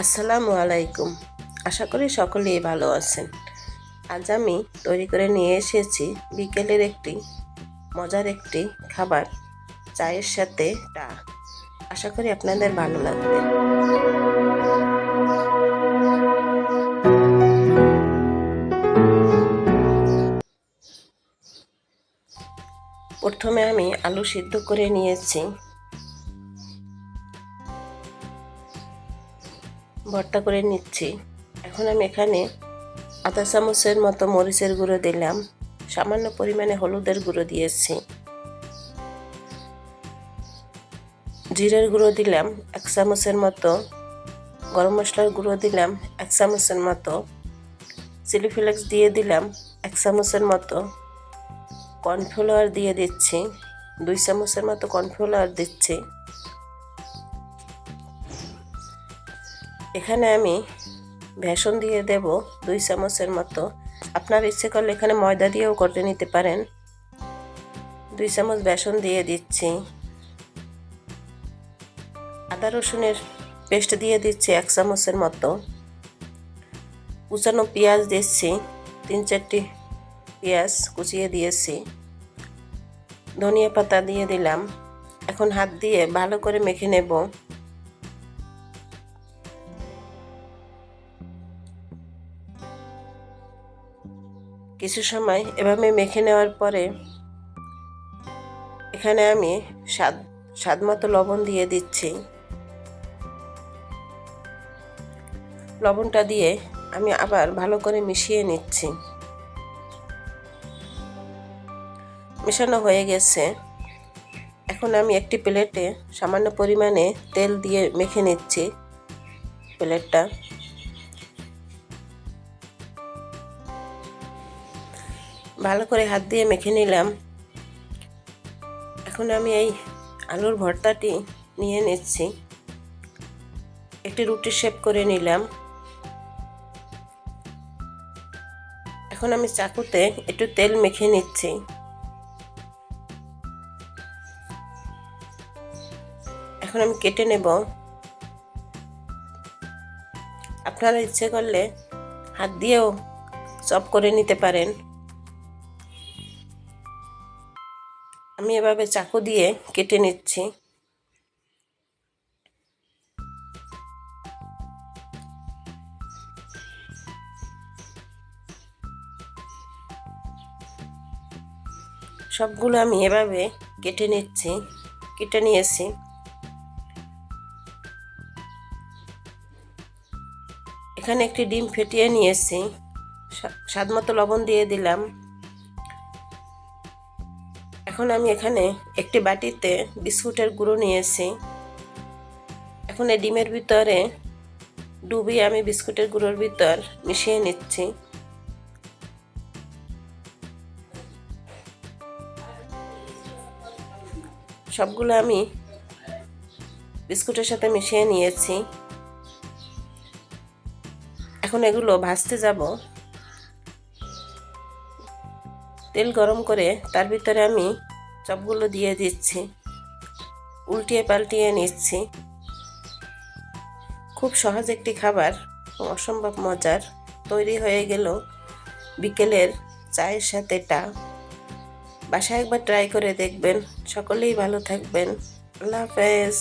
আসসালামু আলাইকুম। আশা করি সকলেই ভালো আছেন। আজ আমি তৈরি করে নিয়ে এসেছি বিকেলের একটি মজার একটি খাবার, চায়ের সাথে টা। আশা করি আপনাদের ভালো লাগবে। প্রথমে আমি আলু সিদ্ধ করে নিয়েছি। ভর্তা করে নিচ্ছি। এখন আমি এখানে আধা চামচের মতো মরিচের গুঁড়ো দিলাম। সামান্য পরিমাণে হলুদের গুঁড়ো দিয়েছি। জিরের গুঁড়ো দিলাম, এক চামচের মতো। গরম মশলার গুঁড়ো দিলাম, এক চামচের মতো। চিলি ফ্লেক্স দিয়ে দিলাম, এক চামচের মতো। কর্নফ্লাওয়ার দিয়ে দিচ্ছি, দুই চামচের মতো কর্নফ্লাওয়ার দিচ্ছি। এখানে আমি ভেষণ দিয়ে দেব দুই চামচের মতো। আপনার ইচ্ছে করলে এখানে ময়দা দিয়েও করে নিতে পারেন। দুই চামচ বেসন দিয়ে দিচ্ছি। আদা রসুনের পেস্ট দিয়ে দিচ্ছি এক চামচের মতো। কুচানো পেঁয়াজ দিচ্ছি, তিন চারটি পেঁয়াজ কুচিয়ে দিয়েছি। ধনিয়া পাতা দিয়ে দিলাম। এখন হাত দিয়ে ভালো করে মেখে নেব। কিছু সময় এভাবে মেখে নেওয়ার পরে এখানে আমি স্বাদ স্বাদ মতো লবণ দিয়ে দিচ্ছি। লবণটা দিয়ে আমি আবার ভালো করে মিশিয়ে নিচ্ছি। মেশানো হয়ে গেছে। এখন আমি একটি প্লেটে সামান্য পরিমাণে তেল দিয়ে মেখে নিচ্ছি প্লেটটা। ভালো করে হাত দিয়ে মেখে নিলাম। এখন আমি এই আলুর ভর্তাটি নিয়ে নিচ্ছি। একটি রুটি শেপ করে নিলাম। এখন আমি চাকুতে একটু তেল মেখে নিচ্ছি। এখন আমি কেটে নেব। আপনারা ইচ্ছে করলে হাত দিয়েও চপ করে নিতে পারেন। আমি এভাবে চাকু দিয়ে কেটে নিচ্ছি। সবগুলো আমি এভাবে কেটে নিচ্ছি, কেটে নিয়েছি। এখানে একটি ডিম ফেটিয়ে নিয়েছি। স্বাদ মতো লবণ দিয়ে দিলাম। এখন আমি এখানে একটি বাটিতে বিস্কুটের গুঁড়ো নিয়েছি। এখন এই ডিমের ভিতরে ডুবিয়ে আমি বিস্কুটের গুঁড়োর ভিতর মিশিয়ে নিচ্ছি। সবগুলো আমি বিস্কুটের সাথে মিশিয়ে নিয়েছি। এখন এগুলো ভাজতে যাব। তেল গরম করে তার ভিতরে আমি চপগুলো দিয়ে দিচ্ছি। উল্টিয়ে পাল্টিয়ে নিচ্ছি। খুব সহজ একটি খাবার অসম্ভব মজার। তৈরি হয়ে গেল বিকেলের চায়ের সাথে টা বাসায় একবার ট্রাই করে দেখবেন। সকলেই ভালো থাকবেন। আল্লাহ হাফেজ।